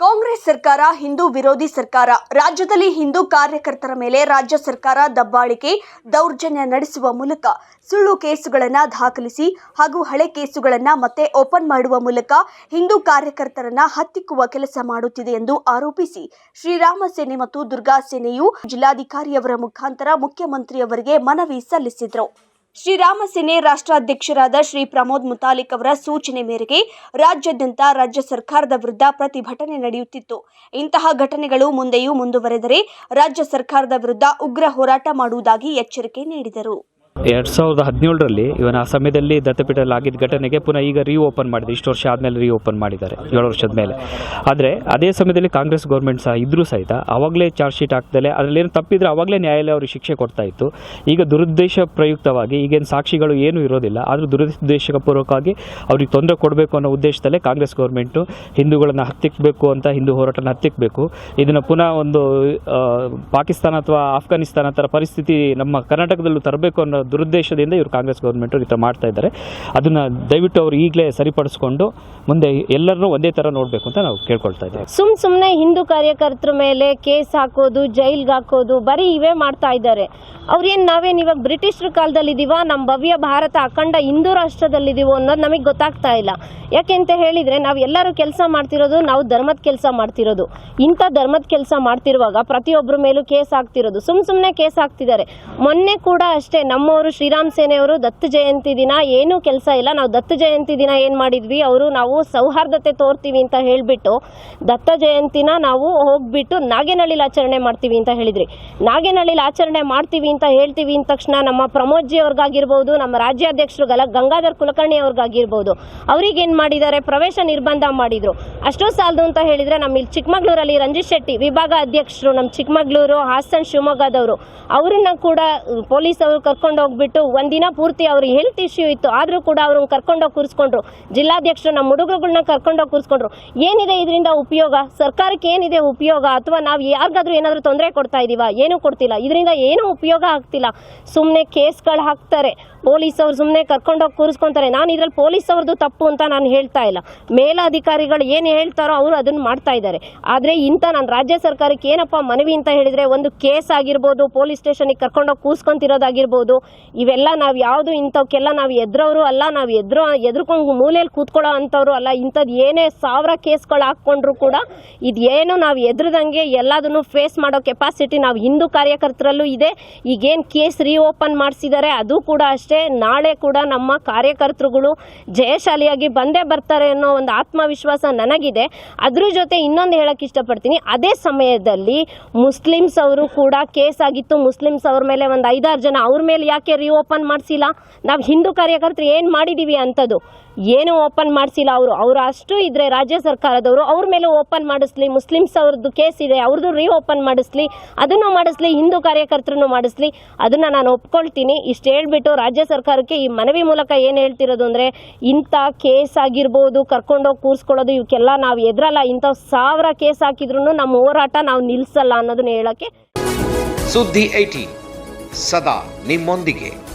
ಕಾಂಗ್ರೆಸ್ ಸರ್ಕಾರ, ಹಿಂದೂ ವಿರೋಧಿ ಸರ್ಕಾರ, ರಾಜ್ಯದಲ್ಲಿ ಹಿಂದೂ ಕಾರ್ಯಕರ್ತರ ಮೇಲೆ ರಾಜ್ಯ ಸರ್ಕಾರ ದಬ್ಬಾಳಿಕೆ, ದೌರ್ಜನ್ಯ ನಡೆಸುವ ಮೂಲಕ ಸುಳ್ಳು ಕೇಸುಗಳನ್ನು ದಾಖಲಿಸಿ ಹಾಗೂ ಹಳೆ ಕೇಸುಗಳನ್ನು ಮತ್ತೆ ಓಪನ್ ಮಾಡುವ ಮೂಲಕ ಹಿಂದೂ ಕಾರ್ಯಕರ್ತರನ್ನ ಹತ್ತಿಕ್ಕುವ ಕೆಲಸ ಮಾಡುತ್ತಿದೆ ಎಂದು ಆರೋಪಿಸಿ ಶ್ರೀರಾಮ ಸೇನೆ ಮತ್ತು ದುರ್ಗಾ ಸೇನೆಯು ಜಿಲ್ಲಾಧಿಕಾರಿಯವರ ಮುಖಾಂತರ ಮುಖ್ಯಮಂತ್ರಿಯವರಿಗೆ ಮನವಿ ಸಲ್ಲಿಸಿದರು. ಶ್ರೀರಾಮ ಸೇನೆ ರಾಷ್ಟ್ರಾಧ್ಯಕ್ಷರಾದ ಶ್ರೀ ಪ್ರಮೋದ್ ಮುತಾಲಿಕ್ ಅವರ ಸೂಚನೆ ಮೇರೆಗೆ ರಾಜ್ಯಾದ್ಯಂತ ರಾಜ್ಯ ಸರ್ಕಾರದ ವಿರುದ್ಧ ಪ್ರತಿಭಟನೆ ನಡೆಯುತ್ತಿತ್ತು. ಇಂತಹ ಘಟನೆಗಳು ಮುಂದೆಯೂ ಮುಂದುವರೆದರೆ ರಾಜ್ಯ ಸರ್ಕಾರದ ವಿರುದ್ಧ ಉಗ್ರ ಹೋರಾಟ ಮಾಡುವುದಾಗಿ ಎಚ್ಚರಿಕೆ ನೀಡಿದರು. ಎರಡು ಸಾವಿರದ ಹದಿನೇಳರಲ್ಲಿ ಇವನ್ ಆ ಸಮಯದಲ್ಲಿ ದತ್ತಪೀಠದಲ್ಲಿ ಆಗಿದ್ದ ಘಟನೆಗೆ ಪುನಃ ಈಗ ರೀ ಓಪನ್ ಮಾಡಿದೆ. ಇಷ್ಟು ವರ್ಷ ಆದಮೇಲೆ ರೀಓಪನ್ ಮಾಡಿದ್ದಾರೆ. ಏಳು ವರ್ಷದ ಮೇಲೆ. ಆದರೆ ಅದೇ ಸಮಯದಲ್ಲಿ ಕಾಂಗ್ರೆಸ್ ಗೌರ್ಮೆಂಟ್ ಸಹ ಇದ್ರೂ ಸಹಿತ ಆವಾಗಲೇ ಚಾರ್ಜ್ ಶೀಟ್ ಹಾಕ್ದಲೆ ಅದರಲ್ಲಿ ಏನು ತಪ್ಪಿದ್ರೆ ಆವಾಗಲೇ ನ್ಯಾಯಾಲಯ ಅವ್ರಿಗೆ ಶಿಕ್ಷೆ ಕೊಡ್ತಾ ಇತ್ತು. ಈಗ ದುರುದ್ದೇಶ ಪ್ರಯುಕ್ತವಾಗಿ ಈಗೇನು ಸಾಕ್ಷಿಗಳು ಏನೂ ಇರೋದಿಲ್ಲ. ಆದರೂ ದುರುದ್ದೇಶಪೂರ್ವಕವಾಗಿ ಅವ್ರಿಗೆ ತೊಂದರೆ ಕೊಡಬೇಕು ಅನ್ನೋ ಉದ್ದೇಶದಲ್ಲೇ ಕಾಂಗ್ರೆಸ್ ಗೌರ್ಮೆಂಟು ಹಿಂದೂಗಳನ್ನು ಹತ್ತಿಕ್ಕಬೇಕು ಅಂತ ಹಿಂದೂ ಹೋರಾಟನ ಹತ್ತಿಕ್ಕಬೇಕು ಇದನ್ನು ಪುನಃ ಒಂದು ಪಾಕಿಸ್ತಾನ ಅಥವಾ ಆಫ್ಘಾನಿಸ್ತಾನ ಥರ ಪರಿಸ್ಥಿತಿ ನಮ್ಮ ಕರ್ನಾಟಕದಲ್ಲೂ ತರಬೇಕು ಅನ್ನೋ ದುರುದ್ದೇಶದಿಂದ ಇವರು ಕಾಂಗ್ರೆಸ್ ಗೌರ್ಮೆಂಟು ಈ ಥರ ಮಾಡ್ತಾ ಇದ್ದಾರೆ. ಅದನ್ನು ದಯವಿಟ್ಟು ಅವರು ಈಗಲೇ ಸರಿಪಡಿಸ್ಕೊಂಡು ಮುಂದೆ ಎಲ್ಲರನ್ನೂ ಒಂದೇ ಥರ ನೋಡಬೇಕು ಅಂತ ನಾವು ಕೇಳ್ಕೊಳ್ತಾ ಇದ್ದೇವೆ. ಸುಮ್ ಸುಮ್ಮನೆ ಹಿಂದೂ ಕಾರ್ಯಕರ್ತರ ಮೇಲೆ ಕೇಸ್ ಹಾಕೋದು, ಜೈಲ್ಗೆ ಹಾಕೋದು, ಬರೀ ಇವೇ ಮಾಡ್ತಾ ಇದ್ದಾರೆ. ಅವ್ರೇನು ನಾವೇನು ಇವಾಗ ಬ್ರಿಟಿಷರ ಕಾಲದಲ್ಲಿ ಇದೀವ ನಮ್ಮ ಭವ್ಯ ಭಾರತ ಅಖಂಡ ಹಿಂದೂ ರಾಷ್ಟ್ರದಲ್ಲಿದ್ದೀವೋ ಅನ್ನೋದು ನಮಗೆ ಗೊತ್ತಾಗ್ತಾ ಇಲ್ಲ. ಯಾಕೆ ಅಂತ ಹೇಳಿದರೆ ನಾವು ಎಲ್ಲರೂ ಕೆಲಸ ಮಾಡ್ತಿರೋದು ನಾವು ಧರ್ಮದ ಕೆಲಸ ಮಾಡ್ತಿರೋದು. ಇಂಥ ಧರ್ಮದ ಕೆಲಸ ಮಾಡ್ತಿರುವಾಗ ಪ್ರತಿಯೊಬ್ಬರ ಮೇಲೂ ಕೇಸ್ ಆಗ್ತಿರೋದು ಸುಮ್ ಸುಮ್ಮನೆ ಕೇಸ್ ಹಾಕ್ತಿದ್ದಾರೆ. ಮೊನ್ನೆ ಕೂಡ ಅಷ್ಟೇ ನಮ್ಮವರು ಶ್ರೀರಾಮ್ ಸೇನೆಯವರು ದತ್ತು ಜಯಂತಿ ದಿನ ಏನೂ ಕೆಲಸ ಇಲ್ಲ. ನಾವು ದತ್ತು ಜಯಂತಿ ದಿನ ಏನು ಮಾಡಿದ್ವಿ? ಅವರು ನಾವು ಸೌಹಾರ್ದತೆ ತೋರ್ತೀವಿ ಅಂತ ಹೇಳಿಬಿಟ್ಟು ದತ್ತ ಜಯಂತಿನ ನಾವು ಹೋಗ್ಬಿಟ್ಟು ನಾಗೇನಹಳ್ಳಿಲಿ ಆಚರಣೆ ಮಾಡ್ತೀವಿ ಅಂತ ಹೇಳಿದ್ರಿ. ನಾಗೇನಹಳ್ಳಿಲಿ ಆಚರಣೆ ಮಾಡ್ತೀವಿ ಅಂತ ಹೇಳ್ತೀವಿ ಅಂದ ತಕ್ಷಣ ನಮ್ಮ ಪ್ರಮೋದ್ ಜಿ ಅವ್ರಿಗಾಗಿರ್ಬೋದು, ನಮ್ಮ ರಾಜ್ಯಾಧ್ಯಕ್ಷರು ಗಲ ಗಂಗಾಧರ್ ಕುಲಕರ್ಣಿ ಅವ್ರಿಗಾಗಿರ್ಬೋದು, ಅವ್ರಿಗೆ ಏನು ಮಾಡಿದ್ದಾರೆ? ಪ್ರವೇಶ ನಿರ್ಬಂಧ ಮಾಡಿದ್ರು. ಅಷ್ಟೋ ಸಾಲದು ಅಂತ ಹೇಳಿದ್ರೆ ನಮ್ಮ ಇಲ್ಲಿ ಚಿಕ್ಕಮಗಳೂರಲ್ಲಿ ರಂಜಿತ್ ಶೆಟ್ಟಿ ವಿಭಾಗ ಅಧ್ಯಕ್ಷರು, ನಮ್ಮ ಚಿಕ್ಕಮಗಳೂರು ಹಾಸನ್ ಶಿವಮೊಗ್ಗದವರು, ಅವರನ್ನ ಕೂಡ ಪೊಲೀಸ್ ಅವರು ಕರ್ಕೊಂಡು ಹೋಗ್ಬಿಟ್ಟು ಒಂದಿನ ಪೂರ್ತಿ ಅವ್ರಿಗೆ ಹೆಲ್ತ್ ಇಶ್ಯೂ ಇತ್ತು. ಆದರೂ ಕೂಡ ಅವ್ರನ್ನ ಕರ್ಕೊಂಡೋಗಿ ಕೂರಿಸ್ಕೊಂಡ್ರು. ಜಿಲ್ಲಾಧ್ಯಕ್ಷರು ನಮ್ಮ ಹುಡುಗರುಗಳನ್ನ ಕರ್ಕೊಂಡೋಗಿ ಕೂರಿಸ್ಕೊಂಡ್ರು. ಏನಿದೆ ಇದರಿಂದ ಉಪಯೋಗ? ಸರ್ಕಾರಕ್ಕೆ ಏನಿದೆ ಉಪಯೋಗ? ಅಥವಾ ನಾವು ಯಾರಿಗಾದ್ರೂ ಏನಾದರೂ ತೊಂದರೆ ಕೊಡ್ತಾ ಇದೀವ? ಏನೂ ಕೊಡ್ತಿಲ್ಲ. ಇದರಿಂದ ಏನೂ ಉಪಯೋಗ ಆಗ್ತಿಲ್ಲ. ಸುಮ್ಮನೆ ಕೇಸ್ಗಳು ಹಾಕ್ತಾರೆ. ಪೊಲೀಸ್ ಅವ್ರು ಸುಮ್ಮನೆ ಕರ್ಕೊಂಡೋಗಿ ಕೂರಿಸ್ಕೊಂತಾರೆ. ನಾನು ಇದ್ರಲ್ಲಿ ಪೊಲೀಸ್ ಅವ್ರದ್ದು ತಪ್ಪು ಅಂತ ನಾನು ಹೇಳ್ತಾ ಇಲ್ಲ. ಮೇಲಾಧಿಕಾರಿಗಳು ಏನು ಹೇಳ್ತಾರೋ ಅವರು ಅದನ್ನು ಮಾಡ್ತಾ ಇದ್ದಾರೆ. ಆದರೆ ಇಂಥ ನಾನು ರಾಜ್ಯ ಸರ್ಕಾರಕ್ಕೆ ಏನಪ್ಪ ಮನವಿ ಅಂತ ಹೇಳಿದರೆ ಒಂದು ಕೇಸ್ ಆಗಿರ್ಬೋದು, ಪೊಲೀಸ್ ಸ್ಟೇಷನಿಗೆ ಕರ್ಕೊಂಡೋಗಿ ಕೂಸ್ಕೊಂತಿರೋದಾಗಿರ್ಬೋದು ಇವೆಲ್ಲ ನಾವು ಯಾವುದು ಇಂಥವಕ್ಕೆಲ್ಲ ನಾವು ಎದ್ರವರು ಅಲ್ಲ, ನಾವು ಎದ್ರು ಎದ್ರುಕೊಂಡು ಮೂಲೆಯಲ್ಲಿ ಕೂತ್ಕೊಳ್ಳೋ ಅಂಥವ್ರು ಅಲ್ಲ. ಇಂಥದ್ದು ಏನೇ ಸಾವಿರ ಕೇಸ್ಗಳು ಹಾಕ್ಕೊಂಡ್ರು ಕೂಡ ಇದೇನು ನಾವು ಎದ್ರದಂಗೆ ಎಲ್ಲದನ್ನು ಫೇಸ್ ಮಾಡೋ ಕೆಪಾಸಿಟಿ ನಾವು ಹಿಂದೂ ಕಾರ್ಯಕರ್ತರಲ್ಲೂ ಇದೆ. ಈಗೇನು ಕೇಸ್ ರೀಓಪನ್ ಮಾಡಿಸಿದ್ದಾರೆ ಅದು ಕೂಡ ಅಷ್ಟೇ. ನಾಳೆ ಕೂಡ ನಮ್ಮ ಕಾರ್ಯಕರ್ತರುಗಳು ಜಯಶಾಲಿಯಾಗಿ ಬಂದೇ ಬರ್ತಾರೆ ಅನ್ನೋ ಒಂದು ಆತ್ಮವಿಶ್ವಾಸ ನನಗಿದೆ. ಅದ್ರ ಜೊತೆ ಇನ್ನೊಂದು ಹೇಳಕ್ಕೆ ಇಷ್ಟಪಡ್ತೀನಿ. ಅದೇ ಸಮಯದಲ್ಲಿ ಮುಸ್ಲಿಮ್ಸ್ ಅವರು ಕೂಡ ಕೇಸ್ ಆಗಿತ್ತು. ಮುಸ್ಲಿಮ್ಸ್ ಅವ್ರ ಮೇಲೆ ಒಂದು ಐದಾರು ಜನ ಅವ್ರ ಮೇಲೆ ಯಾಕೆ ರೀಓಪನ್ ಮಾಡಿಸಿಲ್ಲ. ನಾವು ಹಿಂದೂ ಕಾರ್ಯಕರ್ತರು ಏನು ಮಾಡಿದ್ದೀವಿ ಅಂಥದ್ದು ಏನು ಓಪನ್ ಮಾಡಿಸಿಲ್ಲ ಅವರು. ಅವರು ಅಷ್ಟು ಇದ್ರೆ ರಾಜ್ಯ ಸರ್ಕಾರದವರು ಅವ್ರ ಮೇಲೆ ಓಪನ್ ಮಾಡಿಸ್ಲಿ, ಮುಸ್ಲಿಮ್ಸ್ ಅವ್ರದ್ದು ಕೇಸ್ ಇದೆ, ಅವ್ರದ್ದು ರೀ ಓಪನ್ ಮಾಡಿಸ್ಲಿ, ಅದನ್ನು ಮಾಡಿಸ್ಲಿ, ಹಿಂದೂ ಕಾರ್ಯಕರ್ತರನ್ನು ಮಾಡಿಸ್ಲಿ. ಅದನ್ನು ನಾನು ಒಪ್ಕೊಳ್ತೀನಿ. ಇಷ್ಟು ಹೇಳ್ಬಿಟ್ಟು ರಾಜ್ಯ ಸರ್ಕಾರಕ್ಕೆ ಈ ಮನವಿ ಮೂಲಕ ಏನು ಹೇಳ್ತಿರೋದು ಅಂದರೆ, ಇಂಥ ಕೇಸ್ ಆಗಿರ್ಬೋದು, ಕರ್ಕೊಂಡೋಗಿ ಕೂರಿಸ್ಕೊಳ್ಳೋದು ಇವಕ್ಕೆಲ್ಲ ನಾವು ಎದ್ರಲ್ಲ. ಇಂಥ ಸಾವಿರ ಕೇಸ್ ಹಾಕಿದ್ರು ನಮ್ಮ ಹೋರಾಟ ನಾವು ನಿಲ್ಲಿಸಲ್ಲ ಅನ್ನೋದನ್ನ ಹೇಳೋಕ್ಕೆ ಸುದ್ದಿ ಏಟಿ ಸದಾ ನಿಮ್ಮೊಂದಿಗೆ.